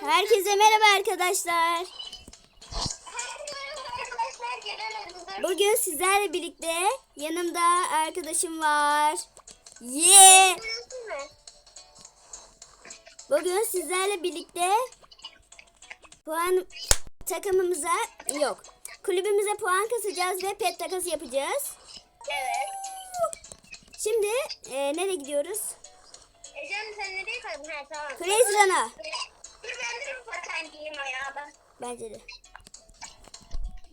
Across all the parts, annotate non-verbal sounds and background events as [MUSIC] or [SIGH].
Herkese merhaba arkadaşlar. Bugün sizlerle birlikte yanımda arkadaşım var. Yeah! Bugün sizlerle birlikte puan takımımıza yok. Kulübümüze puan kasacağız ve pet takası yapacağız. Evet. Şimdi e, nereye gidiyoruz? Ecem sen nereye kaydın? Ha tamam. Crazy Run'a. Dur ben de bir paten giyeyim ayağıma. Bence de.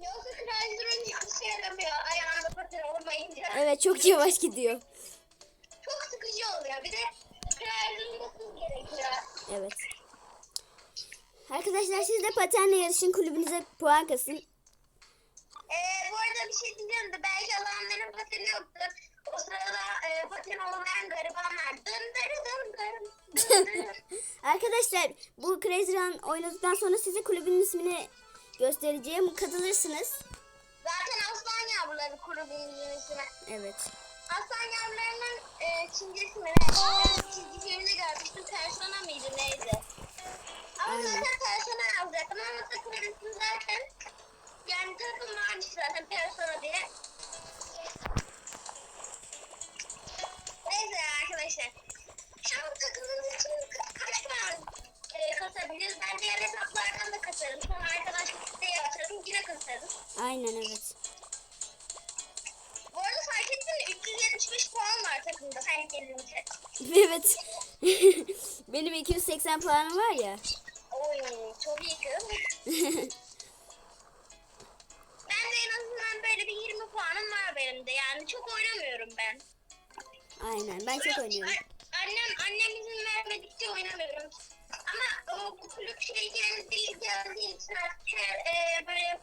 Yoksa Crazy Run hiçbir şey yaramıyor ayağında paten olmayınca. Evet çok yavaş gidiyor. Çok sıkıcı oluyor. Bir de Crazy Run nasıl gerekiyor? Evet. Arkadaşlar siz de patenle yarışın kulübünüze puan kasın. Ee, bu arada bir şey diyeceğim de belki alanların pateni yoktur. O sırada e, paten olmayan garibanlar dın. [LAUGHS] Arkadaşlar bu Crazy Run oynadıktan sonra size kulübün ismini göstereceğim. Katılırsınız. Zaten aslan yavruları grubunun ismi. Evet. Aslan yavrularının e, Çincesi mi? Ben çizgi filmde görmüştüm. Persona mıydı neydi? Ama Aynen. zaten persona alacaktım ama takım ismi zaten yani takım varmış zaten persona diye. Aynen evet. Bu arada fark ettin mi? 375 puan var takımda sen gelince. [LAUGHS] evet. [LAUGHS] Benim 280 puanım var ya. Oy çok iyi kız. [LAUGHS] ben de en azından böyle bir 20 puanım var benim de. Yani çok oynamıyorum ben. Aynen ben çok oynuyorum. Annem, annem izin vermedikçe oynamıyorum. Ama o kulüp şey geldi, geldiği için artık e, böyle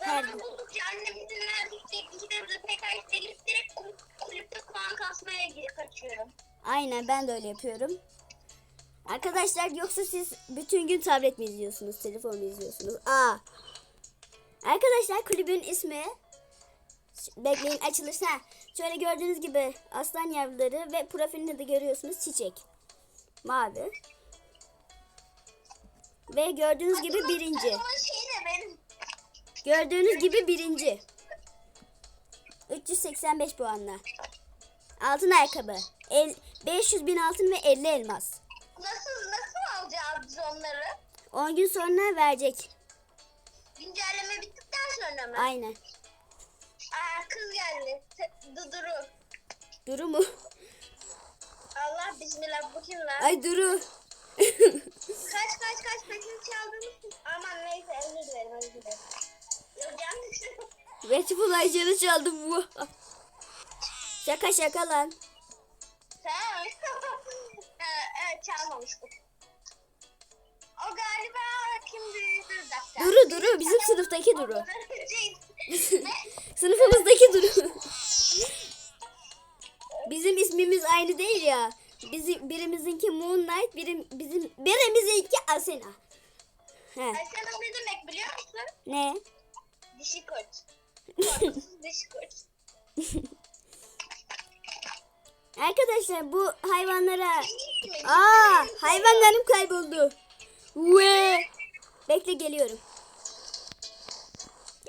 Her- zaman buldukça annem izin verdikçe ikide de direkt kulüpte puan kasmaya kaçıyorum. Aynen ben de öyle yapıyorum. Arkadaşlar yoksa siz bütün gün tablet mi izliyorsunuz, telefon mu izliyorsunuz? Aa. Arkadaşlar kulübün ismi bekleyin açılırsa şöyle gördüğünüz gibi aslan yavruları ve profilinde de görüyorsunuz çiçek. Mavi. Ve gördüğünüz gibi birinci. Şey. Gördüğünüz gibi birinci. 385 puanla. Altın ayakkabı. El, 500 bin altın ve 50 elmas. Nasıl nasıl alacağız biz onları? 10 gün sonra verecek. Güncelleme bittikten sonra mı? Aynen. Aa kız geldi. Duduru. Duru mu? Allah bismillah bu kim lan? Ay Duru. Kaç kaç kaç peşini çaldınız. Aman neyse özür dilerim özür dilerim. Yanlış. Recep Aycan'ı çaldım bu. şaka şaka lan. Evet çalmamıştık. O galiba kimdi? Dur. Duru Duru bizim sınıftaki Duru. [LAUGHS] Sınıfımızdaki Duru. bizim ismimiz aynı değil ya. Bizim birimizinki Moonlight, birim bizim birimizinki Asena. He. Aysel ne demek biliyor musun? Ne? Dişi. [LAUGHS] Korkusuz dişi kurt. Arkadaşlar bu hayvanlara Aa, hayvanlarım kayboldu. Ve bekle geliyorum.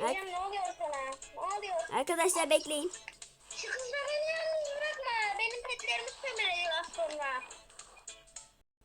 Ar- ne oluyor sana? Ne oluyor? arkadaşlar bekleyin. Şu beni yalnız bırakma. Benim petlerimi sömürüyor az sonra.